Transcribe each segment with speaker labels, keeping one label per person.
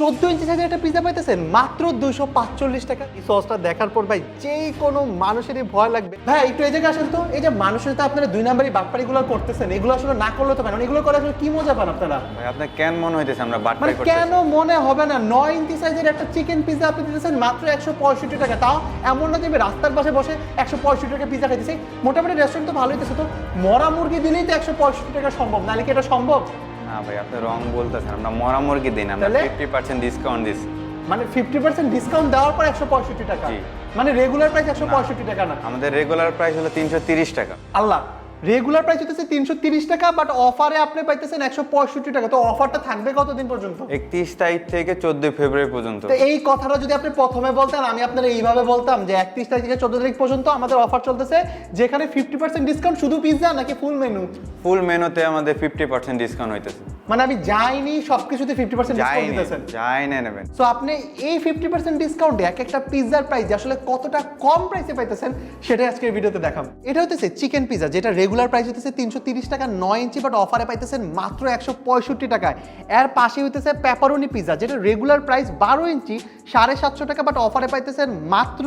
Speaker 1: চোদ্দ ইঞ্চি সাইজের একটা পিজা পাইতেছেন মাত্র দুইশো পাঁচচল্লিশ টাকা। এই সসটা দেখার পর ভাই যে কোনো মানুষেরই ভয় লাগবে। ভাই একটু এই জায়গায় আসেন তো। এই যে মানুষের তো আপনারা দুই নাম্বারই বাটপাড়িগুলো করতেছেন এগুলো আসলে না করলে তো পারেন এগুলো করে আসলে কি মজা পান আপনারা?
Speaker 2: ভাই আপনার কেন মনে হইতেছে আমরা
Speaker 1: মানে
Speaker 2: করতেছি?
Speaker 1: কেন মনে হবে না? নয় ইঞ্চি সাইজের একটা চিকেন পিজা আপনি দিতেছেন মাত্র একশো পঁয়ষট্টি টাকা। তাও এমন না যে আমি রাস্তার পাশে বসে একশো পঁয়ষট্টি টাকা পিজা খাইতেছি। মোটামুটি রেস্টুরেন্ট তো ভালোই দিতেছে তো মরা মুরগি দিলেই তো একশো পঁয়ষট্টি টাকা সম্ভব। নাহলে কি এটা সম্ভব?
Speaker 2: না ভাই আপনি রং বলতেছেন। আমরা মরা মুরগি দিন আমরা
Speaker 1: তাহলে?
Speaker 2: ফিফটি পার্সেন্ট ডিসকাউন্ট দিচ্ছি
Speaker 1: মানে ফিফটি পার্সেন্ট ডিসকাউন্ট দেওয়ার পর একশো পঁয়ষট্টি টাকা।
Speaker 2: জি।
Speaker 1: মানে রেগুলার প্রাইস একশো পঁয়ষট্টি টাকা না।
Speaker 2: আমাদের রেগুলার প্রাইস হলো তিনশো তিরিশ টাকা।
Speaker 1: আল্লাহ। রেগুলার প্রাইস হতেছে তিনশো তিরিশ টাকা বাট অফারে আপনি পাইতেছেন একশো পঁয়ষট্টি টাকা। তো অফারটা থাকবে কতদিন পর্যন্ত?
Speaker 2: একত্রিশ তারিখ থেকে চোদ্দই ফেব্রুয়ারি পর্যন্ত।
Speaker 1: তো এই কথাটা যদি আপনি প্রথমে বলতেন আমি আপনার এইভাবে বলতাম যে একত্রিশ তারিখ থেকে চোদ্দ তারিখ পর্যন্ত আমাদের অফার চলতেছে যেখানে ফিফটি পার্সেন্ট ডিসকাউন্ট শুধু পিৎজা নাকি ফুল মেনু
Speaker 2: ফুল মেনুতে আমাদের ফিফটি পার্সেন্ট ডিসকাউন্ট হইতেছে।
Speaker 1: মানে আমি যাইনি সবকিছুতে ফিফটি পার্সেন্ট ডিসকাউন্ট দিতেছেন।
Speaker 2: যাই না নেবেন।
Speaker 1: সো আপনি এই ফিফটি পার্সেন্ট ডিসকাউন্টে এক একটা পিৎজার প্রাইস আসলে কতটা কম প্রাইসে পাইতেছেন সেটাই আজকে এই ভিডিওতে দেখাবো। এটা হতেছে চিকেন পিৎজা যেটা রেগুলার প্রাইস হতেছে তিনশো তিরিশ টাকা, নয় ইঞ্চি বাট অফারে পাইতেছেন মাত্র একশো পঁয়ষট্টি টাকায়। এর পাশে হইতেছে পেপারোনি পিৎজা যেটা রেগুলার প্রাইস বারো ইঞ্চি, সাড়ে সাতশো টাকা বাট অফারে পাইতেছেন মাত্র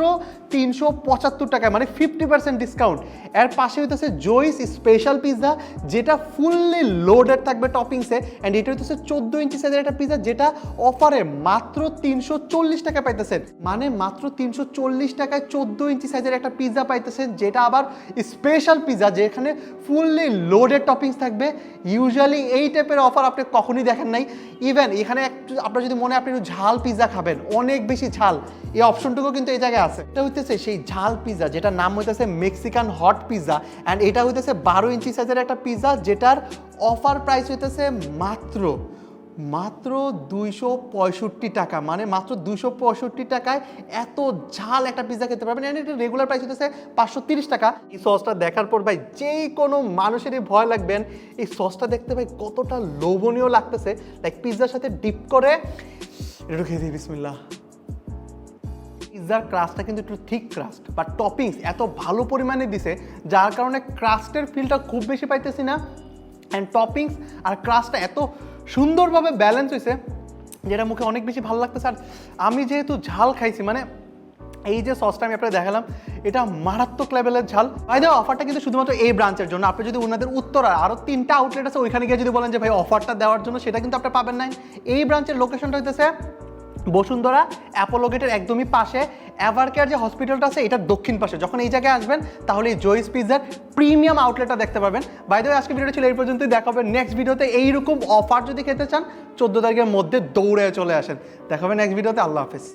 Speaker 1: তিনশো পঁচাত্তর টাকায় মানে ফিফটি পার্সেন্ট ডিসকাউন্ট এর পাশে হইতেছে জয়স স্পেশাল পিৎজা যেটা ফুললি লোডেড থাকবে টপিংসে অ্যান্ড এটা হইতেছে চোদ্দ ইঞ্চি সাইজের একটা পিৎজা যেটা অফারে মাত্র তিনশো চল্লিশ টাকা পাইতেছেন। মানে মাত্র তিনশো চল্লিশ টাকায় চোদ্দ ইঞ্চি সাইজের একটা পিৎজা পাইতেছেন, যেটা আবার স্পেশাল পিৎজা যেখানে ফুললি লোডেড টপিংস থাকবে। ইউজুয়ালি এই টাইপের অফার আপনি কখনই দেখেন নাই। ইভেন এখানে একটু, আপনার যদি মনে আপনি একটু ঝাল পিৎজা খাবেন, অনেক বেশি ঝাল। এই অপশনটুকু কিন্তু এই জায়গায় আছে। এটা হইতেছে সেই ঝাল পিৎজা যেটার নাম হইতেছে মেক্সিকান হট পিৎজা অ্যান্ড এটা হইতেছে বারো ইঞ্চি সাইজের একটা পিৎজা যেটার অফার প্রাইস হইতেছে মাত্র মাত্র দুইশো পঁয়ষট্টি টাকা মানে মাত্র দুইশো পঁয়ষট্টি টাকায় এত ঝাল একটা পিৎজা খেতে পারবেন। এটা রেগুলার প্রাইস হতেছে পাঁচশো তিরিশ টাকা। এই সসটা দেখার পর ভাই যেই কোনো মানুষেরই ভয় লাগবেন। এই সসটা দেখতে ভাই, কতটা লোভনীয় লাগতেছে। লাইক পিৎজার সাথে ডিপ করে একটু খেয়ে দিই, বিসমিল্লাহ। পিৎজার ক্রাস্টটা কিন্তু একটু থিক ক্রাস্ট বা টপিংস এত ভালো পরিমাণে দিছে, যার কারণে ক্রাস্টের ফিলটা খুব বেশি পাইতেছি না। অ্যান্ড টপিংস আর ক্রাস্টটা এত সুন্দরভাবে ব্যালেন্স হয়েছে যেটা মুখে অনেক বেশি ভালো লাগতো স্যার আমি যেহেতু ঝাল খাইছি মানে এই যে সসটা আমি আপনাকে দেখালাম, এটা মারাত্মক লেভেলের ঝাল। ভাই দেওয়া অফারটা কিন্তু শুধুমাত্র এই ব্রাঞ্চের জন্য। আপনি যদি ওনাদের উত্তর আরও তিনটা আউটলেট আছে, ওইখানে গিয়ে যদি বলেন যে, ভাই অফারটা দেওয়ার জন্য সেটা কিন্তু আপনি পাবেন না এই ব্রাঞ্চের লোকেশনটা হইতেছে বসুন্ধরা অ্যাপোলো গেটের একদমই পাশে। অ্যাভারকেয়ার যে হসপিটালটা আছে এটার দক্ষিণ পাশে। যখন এই জায়গায় আসবেন, তাহলে এই জয়স পিৎজার প্রিমিয়াম আউটলেটটা দেখতে পাবেন। বাইদ আজকে ভিডিওটা ছিল এই পর্যন্তই। দেখা হবে নেক্সট ভিডিওতে। এইরকম অফার যদি খেতে চান, চোদ্দ তারিখের মধ্যে দৌড়ে চলে আসেন। দেখা হবে নেক্সট ভিডিওতে। আল্লাহ হাফেজ।